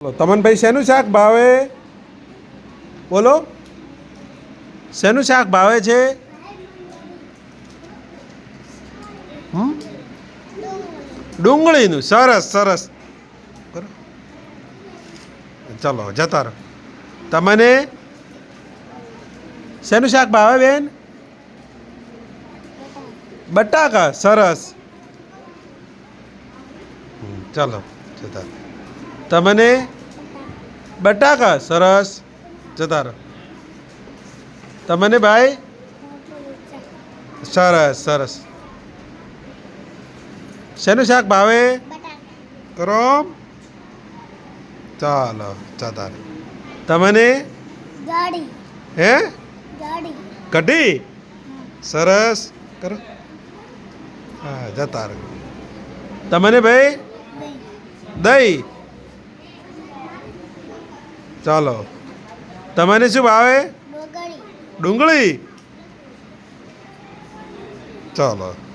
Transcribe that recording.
તમનભાઈ, શેનું શાક ભાવે? બોલો. શેનું શાક ભાવે છે? ડુંગળીનું. સરસ સરસ. ચલો, જતા રહો. તમને શેનું શાક ભાવે, બેન? બટાકા. સરસ. ચાલો, જતા. તમને બટાકા સરસ. જતા રહો. તમને ભાઈ? સરસ સરસ. શેનું શાક ભાવે? કરો ચાલો જતા રહો. તમને? હે? કઢી? સરસ. કરો. હા જતા રહો. તમને ભાઈ? દહીં. ચાલો. તમને શું ભાવે? ડોગળી. ડુંગળી? ચાલો.